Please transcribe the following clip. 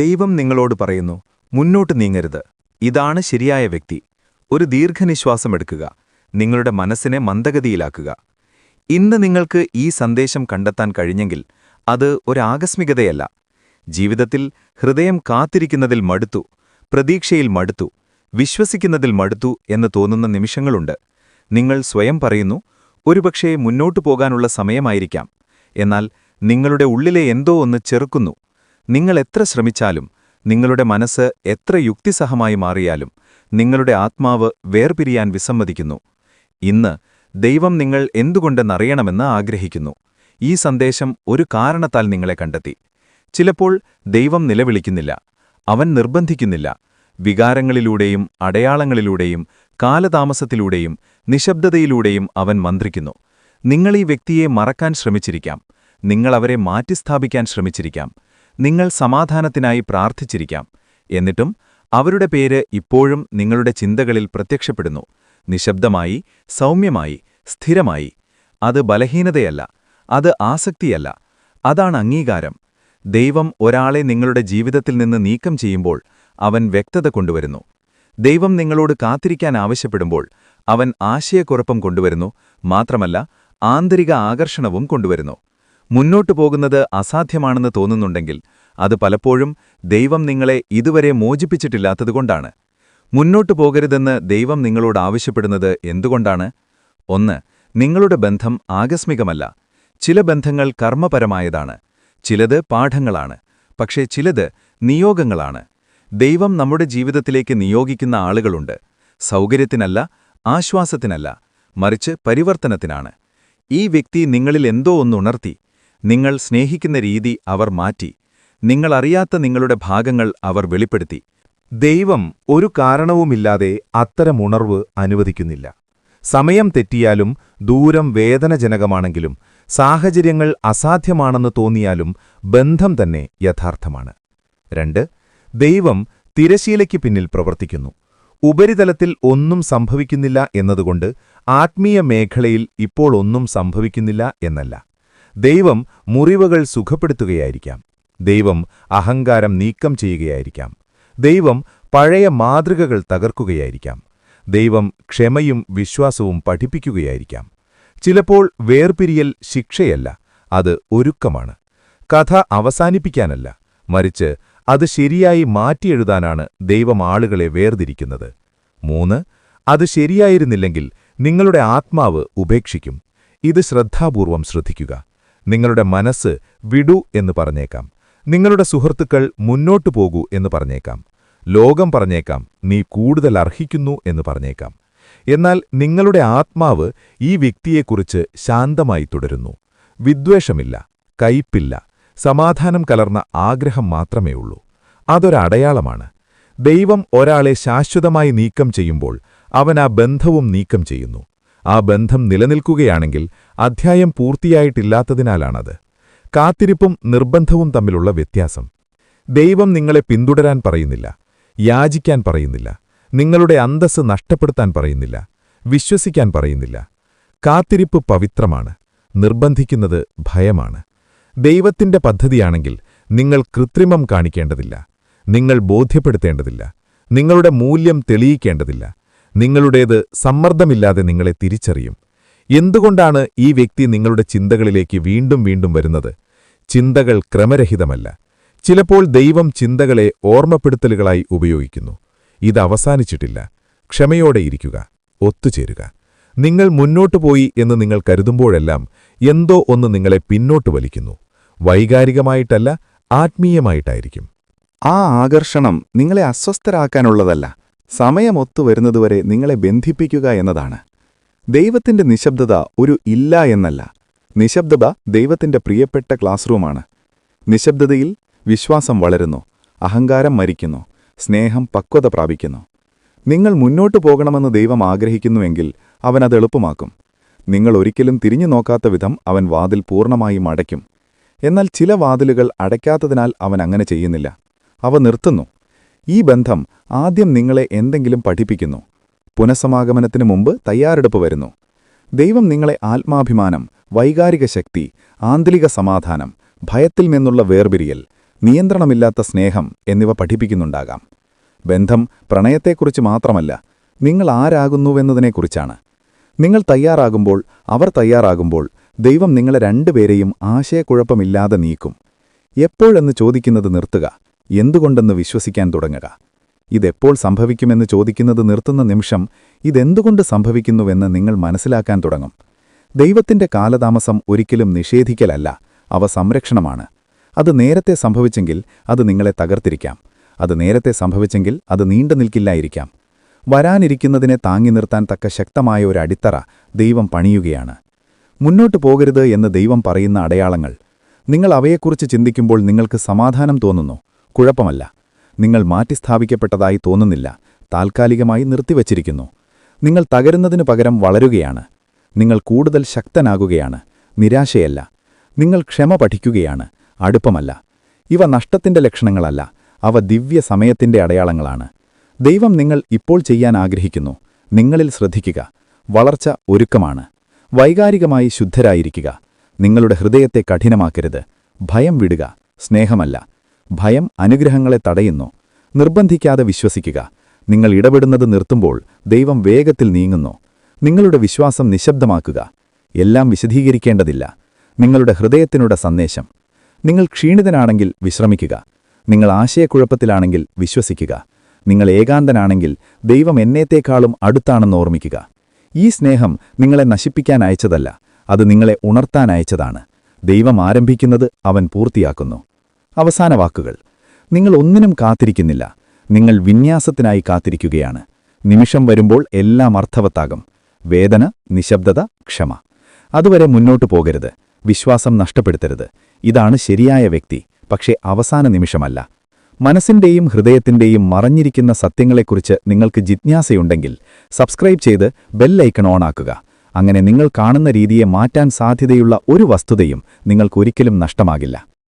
ദൈവം നിങ്ങളോട് പറയുന്നു മുന്നോട്ട് നീങ്ങരുത്. ഇതാണ് ശരിയായ വ്യക്തി. ഒരു ദീർഘനിശ്വാസമെടുക്കുക നിങ്ങളുടെ മനസ്സിനെ മന്ദഗതിയിലാക്കുക. ഇന്ന് നിങ്ങൾക്ക് ഈ സന്ദേശം കണ്ടെത്താൻ കഴിഞ്ഞെങ്കിൽ അത് ഒരാകസ്മികതയല്ല ജീവിതത്തിൽ ഹൃദയം കാത്തിരിക്കുന്നതിൽ മടുത്തു പ്രതീക്ഷയിൽ മടുത്തു വിശ്വസിക്കുന്നതിൽ മടുത്തു എന്ന് തോന്നുന്ന നിമിഷങ്ങളുണ്ട്. നിങ്ങൾ സ്വയം പറയുന്നു ഒരുപക്ഷേ മുന്നോട്ടു പോകാനുള്ള സമയമായിരിക്കാം. എന്നാൽ നിങ്ങളുടെ ഉള്ളിലെ എന്തോ ഒന്ന് ചെറുക്കുന്നു. നിങ്ങൾ എത്ര ശ്രമിച്ചാലും നിങ്ങളുടെ മനസ്സ് എത്ര യുക്തിസഹമായി മാറിയാലും നിങ്ങളുടെ ആത്മാവ് വേർപിരിയാൻ വിസമ്മതിക്കുന്നു. ഇന്ന് ദൈവം നിങ്ങൾ എന്തുകൊണ്ടെന്നറിയണമെന്ന് ആഗ്രഹിക്കുന്നു. ഈ സന്ദേശം ഒരു കാരണത്താൽ നിങ്ങളെ കണ്ടെത്തി. ചിലപ്പോൾ ദൈവം നിലവിളിക്കുന്നില്ല അവൻ നിർബന്ധിക്കുന്നില്ല. വികാരങ്ങളിലൂടെയും അടയാളങ്ങളിലൂടെയും കാലതാമസത്തിലൂടെയും നിശബ്ദതയിലൂടെയും അവൻ മന്ത്രിക്കുന്നു. നിങ്ങൾ ഈ വ്യക്തിയെ മറക്കാൻ ശ്രമിച്ചിരിക്കാം. നിങ്ങൾ അവരെ മാറ്റിസ്ഥാപിക്കാൻ ശ്രമിച്ചിരിക്കാം. നിങ്ങൾ സമാധാനത്തിനായി പ്രാർത്ഥിച്ചിരിക്കാം. എന്നിട്ടും അവരുടെ പേര് ഇപ്പോഴും നിങ്ങളുടെ ചിന്തകളിൽ പ്രത്യക്ഷപ്പെടുന്നു. നിശബ്ദമായി സൗമ്യമായി സ്ഥിരമായി. അത് ബലഹീനതയല്ല. അത് ആസക്തിയല്ല. അതാണ് അംഗീകാരം. ദൈവം ഒരാളെ നിങ്ങളുടെ ജീവിതത്തിൽ നിന്ന് നീക്കം ചെയ്യുമ്പോൾ അവൻ വ്യക്തത കൊണ്ടുവരുന്നു. ദൈവം നിങ്ങളോട് കാത്തിരിക്കാൻ ആവശ്യപ്പെടുമ്പോൾ അവൻ ആശയക്കുറപ്പം കൊണ്ടുവരുന്നു. മാത്രമല്ല ആന്തരിക ആകർഷണവും കൊണ്ടുവരുന്നു. മുന്നോട്ടു പോകുന്നത് അസാധ്യമാണെന്ന് തോന്നുന്നുണ്ടെങ്കിൽ അത് പലപ്പോഴും ദൈവം നിങ്ങളെ ഇതുവരെ മോചിപ്പിച്ചിട്ടില്ലാത്തതുകൊണ്ടാണ്. മുന്നോട്ടു പോകരുതെന്ന് ദൈവം നിങ്ങളോട് ആവശ്യപ്പെടുന്നത് എന്തുകൊണ്ടാണ്? ഒന്ന് നിങ്ങളുടെ ബന്ധം ആകസ്മികമല്ല. ചില ബന്ധങ്ങൾ കർമ്മപരമായതാണ്. ചിലത് പാഠങ്ങളാണ്. പക്ഷേ ചിലത് നിയോഗങ്ങളാണ്. ദൈവം നമ്മുടെ ജീവിതത്തിലേക്ക് നിയോഗിക്കുന്ന ആളുകളുണ്ട്. സൗകര്യത്തിനല്ല ആശ്വാസത്തിനല്ല മറിച്ച് പരിവർത്തനത്തിനാണ്. ഈ വ്യക്തി നിങ്ങളിൽ എന്തോ ഒന്നുണർത്തി നിങ്ങൾ സ്നേഹിക്കുന്ന രീതി അവർ മാറ്റി. നിങ്ങളറിയാത്ത നിങ്ങളുടെ ഭാഗങ്ങൾ അവർ വെളിപ്പെടുത്തി. ദൈവം ഒരു കാരണവുമില്ലാതെ അത്തരം ഉണർവ് അനുവദിക്കുന്നില്ല. സമയം തെറ്റിയാലും ദൂരം വേദനജനകമാണെങ്കിലും സാഹചര്യങ്ങൾ അസാധ്യമാണെന്ന് തോന്നിയാലും ബന്ധം തന്നെ യഥാർത്ഥമാണ്. രണ്ട് ദൈവം തിരശീലയ്ക്ക് പിന്നിൽ പ്രവർത്തിക്കുന്നു. ഉപരിതലത്തിൽ ഒന്നും സംഭവിക്കുന്നില്ല എന്നതുകൊണ്ട് ആത്മീയ മേഖലയിൽ ഇപ്പോൾ ഒന്നും സംഭവിക്കുന്നില്ല എന്നല്ല. ദൈവം മുറിവുകൾ സുഖപ്പെടുത്തുകയായിരിക്കാം. ദൈവം അഹങ്കാരം നീക്കം ചെയ്യുകയായിരിക്കാം. ദൈവം പഴയ മാതൃകകൾ തകർക്കുകയായിരിക്കാം. ദൈവം ക്ഷമയും വിശ്വാസവും പഠിപ്പിക്കുകയായിരിക്കാം. ചിലപ്പോൾ വേർപിരിയൽ ശിക്ഷയല്ല അത് ഒരുക്കമാണ്. കഥ അവസാനിപ്പിക്കാനല്ല മറിച്ച് അത് ശരിയായി മാറ്റിയെഴുതാനാണ് ദൈവം ആളുകളെ വേർതിരിക്കുന്നത്. മൂന്ന് അത് ശരിയായിരുന്നില്ലെങ്കിൽ നിങ്ങളുടെ ആത്മാവ് ഉപേക്ഷിക്കും. ഇത് ശ്രദ്ധാപൂർവം ശ്രദ്ധിക്കുക. നിങ്ങളുടെ മനസ്സ് വിടു എന്ന് പറഞ്ഞേക്കാം. നിങ്ങളുടെ സുഹൃത്തുക്കൾ മുന്നോട്ടു പോകൂ എന്ന് പറഞ്ഞേക്കാം. ലോകം പറഞ്ഞേക്കാം നീ കൂടുതൽ അർഹിക്കുന്നു എന്ന് പറഞ്ഞേക്കാം. എന്നാൽ നിങ്ങളുടെ ആത്മാവ് ഈ വ്യക്തിയെക്കുറിച്ച് ശാന്തമായി തുടരുന്നു. വിദ്വേഷമില്ല കയ്പില്ല സമാധാനം കലർന്ന ആഗ്രഹം മാത്രമേ ഉള്ളൂ. അതൊരടയാളമാണ് ദൈവം ഒരാളെ ശാശ്വതമായി നീക്കം ചെയ്യുമ്പോൾ അവൻ ആ ബന്ധവും നീക്കം ചെയ്യുന്നു. ആ ബന്ധം നിലനിൽക്കുകയാണെങ്കിൽ അധ്യായം പൂർത്തിയായിട്ടില്ലാത്തതിനാലാണത്. കാത്തിരിപ്പും നിർബന്ധവും തമ്മിലുള്ള വ്യത്യാസം. ദൈവം നിങ്ങളെ പിന്തുടരാൻ പറയുന്നില്ല യാചിക്കാൻ പറയുന്നില്ല നിങ്ങളുടെ അന്തസ് നഷ്ടപ്പെടുത്താൻ പറയുന്നില്ല വിശ്വസിക്കാൻ പറയുന്നില്ല. കാത്തിരിപ്പ് പവിത്രമാണ് നിർബന്ധിക്കുന്നത് ഭയമാണ്. ദൈവത്തിന്റെ പദ്ധതിയാണെങ്കിൽ നിങ്ങൾ കൃത്രിമം കാണിക്കേണ്ടതില്ല നിങ്ങൾ ബോധ്യപ്പെടുത്തേണ്ടതില്ല നിങ്ങളുടെ മൂല്യം തെളിയിക്കേണ്ടതില്ല നിങ്ങളുടേത് സമ്മർദ്ദമില്ലാതെ നിങ്ങളെ തിരിച്ചറിയും. എന്തുകൊണ്ടാണ് ഈ വ്യക്തി നിങ്ങളുടെ ചിന്തകളിലേക്ക് വീണ്ടും വീണ്ടും വരുന്നത്? ചിന്തകൾ ക്രമരഹിതമല്ല. ചിലപ്പോൾ ദൈവം ചിന്തകളെ ഓർമ്മപ്പെടുത്തലുകളായി ഉപയോഗിക്കുന്നു. ഇത് അവസാനിച്ചിട്ടില്ല. ക്ഷമയോടെ ഇരിക്കുക. ഒത്തുചേരുക. നിങ്ങൾ മുന്നോട്ടു പോയി എന്ന് നിങ്ങൾ കരുതുമ്പോഴെല്ലാം എന്തോ ഒന്ന് നിങ്ങളെ പിന്നോട്ട് വലിക്കുന്നു. വൈകാരികമായിട്ടല്ല ആത്മീയമായിട്ടായിരിക്കും. ആ ആകർഷണം നിങ്ങളെ അസ്വസ്ഥരാക്കാനുള്ളതല്ല. സമയമൊത്തു വരുന്നതുവരെ നിങ്ങളെ ബന്ധിപ്പിക്കുക എന്നതാണ്. ദൈവത്തിന്റെ നിശബ്ദത ഒരു ഇല്ല എന്നല്ല. നിശബ്ദത ദൈവത്തിന്റെ പ്രിയപ്പെട്ട ക്ലാസ് റൂമാണ് നിശബ്ദതയിൽ വിശ്വാസം വളരുന്നു അഹങ്കാരം മരിക്കുന്നു സ്നേഹം പക്വത പ്രാപിക്കുന്നു. നിങ്ങൾ മുന്നോട്ടു പോകണമെന്ന് ദൈവം ആഗ്രഹിക്കുന്നുവെങ്കിൽ അവൻ അത് എളുപ്പമാക്കും. നിങ്ങൾ ഒരിക്കലും തിരിഞ്ഞു നോക്കാത്ത വിധം അവൻ വാതിൽ പൂർണമായും അടയ്ക്കും എന്നാൽ ചില വാതിലുകൾ അടയ്ക്കാത്തതിനാൽ അവൻ അങ്ങനെ ചെയ്യുന്നില്ല. അവ നിർത്തുന്നു ഈ ബന്ധം ആദ്യം നിങ്ങളെ എന്തെങ്കിലും പഠിപ്പിക്കുന്നു. പുനസമാഗമനത്തിനു മുമ്പ് തയ്യാറെടുപ്പ് വരുന്നു. ദൈവം നിങ്ങളെ ആത്മാഭിമാനം വൈകാരിക ശക്തി ആന്തരിക സമാധാനം ഭയത്തിൽ നിന്നുള്ള വേർപിരിയൽ നിയന്ത്രണമില്ലാത്ത സ്നേഹം എന്നിവ പഠിപ്പിക്കുന്നുണ്ടാകാം. ബന്ധം പ്രണയത്തെക്കുറിച്ച് മാത്രമല്ല നിങ്ങൾ ആരാകുന്നുവെന്നതിനെക്കുറിച്ചാണ്. നിങ്ങൾ തയ്യാറാകുമ്പോൾ അവർ തയ്യാറാകുമ്പോൾ ദൈവം നിങ്ങളെ രണ്ടുപേരെയും ആശയക്കുഴപ്പമില്ലാതെ നീക്കും. എപ്പോഴെന്ന് ചോദിക്കുന്നത് നിർത്തുക. എന്തുകൊണ്ടെന്ന് വിശ്വസിക്കാൻ തുടങ്ങുക. ഇതെപ്പോൾ സംഭവിക്കുമെന്ന് ചോദിക്കുന്നത് നിർത്തുന്ന നിമിഷം ഇതെന്തുകൊണ്ട് സംഭവിക്കുന്നുവെന്ന് നിങ്ങൾ മനസ്സിലാക്കാൻ തുടങ്ങും. ദൈവത്തിന്റെ കാലതാമസം ഒരിക്കലും നിഷേധിക്കലല്ല അവ സംരക്ഷണമാണ്. അത് നേരത്തെ സംഭവിച്ചെങ്കിൽ അത് നിങ്ങളെ തകർത്തിരിക്കാം. അത് നേരത്തെ സംഭവിച്ചെങ്കിൽ അത് നീണ്ടു നിൽക്കില്ലായിരിക്കാം. വരാനിരിക്കുന്നതിനെ താങ്ങി നിർത്താൻ തക്ക ശക്തമായ ഒരു അടിത്തറ ദൈവം പണിയുകയാണ്. മുന്നോട്ടു പോകരുത് എന്ന് ദൈവം പറയുന്ന അടയാളങ്ങൾ. നിങ്ങൾ അവയെക്കുറിച്ച് ചിന്തിക്കുമ്പോൾ നിങ്ങൾക്ക് സമാധാനം തോന്നുന്നു. കുഴപ്പമല്ല. നിങ്ങൾ മാറ്റിസ്ഥാപിക്കപ്പെട്ടതായി തോന്നുന്നില്ല. താൽക്കാലികമായി നിർത്തിവച്ചിരിക്കുന്നു. നിങ്ങൾ തകരുന്നതിനു പകരം വളരുകയാണ്. നിങ്ങൾ കൂടുതൽ ശക്തനാകുകയാണ്. നിരാശയല്ല. നിങ്ങൾ ക്ഷമ പഠിക്കുകയാണ്. അടുപ്പമല്ല. ഇവ നഷ്ടത്തിന്റെ ലക്ഷണങ്ങളല്ല. അവ ദിവ്യ സമയത്തിന്റെ അടയാളങ്ങളാണ്. ദൈവം നിങ്ങൾ ഇപ്പോൾ ചെയ്യാൻ ആഗ്രഹിക്കുന്നു. നിങ്ങളിൽ ശ്രദ്ധിക്കുക. വളർച്ച ഒരുക്കമാണ്. വൈകാരികമായി ശുദ്ധരായിരിക്കുക. നിങ്ങളുടെ ഹൃദയത്തെ കഠിനമാക്കരുത്. ഭയം വിടുക. സ്നേഹമല്ല. ഭയം അനുഗ്രഹങ്ങളെ തടയുന്നു. നിർബന്ധിക്കാതെ വിശ്വസിക്കുക. നിങ്ങൾ ഇടപെടുന്നത് നിർത്തുമ്പോൾ ദൈവം വേഗത്തിൽ നീങ്ങുന്നു. നിങ്ങളുടെ വിശ്വാസം നിശബ്ദമാക്കുക. എല്ലാം വിശദീകരിക്കേണ്ടതില്ല. നിങ്ങളുടെ ഹൃദയത്തിനുടെ സന്ദേശം. നിങ്ങൾ ക്ഷീണിതനാണെങ്കിൽ വിശ്രമിക്കുക. നിങ്ങൾ ആശയക്കുഴപ്പത്തിലാണെങ്കിൽ വിശ്വസിക്കുക. നിങ്ങൾ ഏകാന്തനാണെങ്കിൽ ദൈവം എന്നേത്തേക്കാളും അടുത്താണെന്ന് ഓർമ്മിക്കുക. ഈ സ്നേഹം നിങ്ങളെ നശിപ്പിക്കാൻ അയച്ചതല്ല അത് നിങ്ങളെ ഉണർത്താൻ അയച്ചതാണ്. ദൈവം ആരംഭിക്കുന്നത് അവൻ പൂർത്തിയാക്കുന്നു. അവസാന വാക്കുകൾ. നിങ്ങൾ ഒന്നിനും കാത്തിരിക്കുന്നില്ല. നിങ്ങൾ വിന്യാസത്തിനായി കാത്തിരിക്കുകയാണ്. നിമിഷം വരുമ്പോൾ എല്ലാം അർത്ഥവത്താകും. വേദന നിശബ്ദത ക്ഷമ. അതുവരെ മുന്നോട്ടു പോകരുത്. വിശ്വാസം നഷ്ടപ്പെടുത്തരുത്. ഇതാണ് ശരിയായ വ്യക്തി. പക്ഷേ അവസാന നിമിഷമല്ല. മനസ്സിന്റെയും ഹൃദയത്തിന്റെയും മറഞ്ഞിരിക്കുന്ന സത്യങ്ങളെക്കുറിച്ച് നിങ്ങൾക്ക് ജിജ്ഞാസയുണ്ടെങ്കിൽ സബ്സ്ക്രൈബ് ചെയ്ത് ബെല്ലൈക്കൺ ഓണാക്കുക അങ്ങനെ നിങ്ങൾ കാണുന്ന രീതിയെ മാറ്റാൻ സാധ്യതയുള്ള ഒരു വസ്തുതയും നിങ്ങൾക്കൊരിക്കലും നഷ്ടമാകില്ല.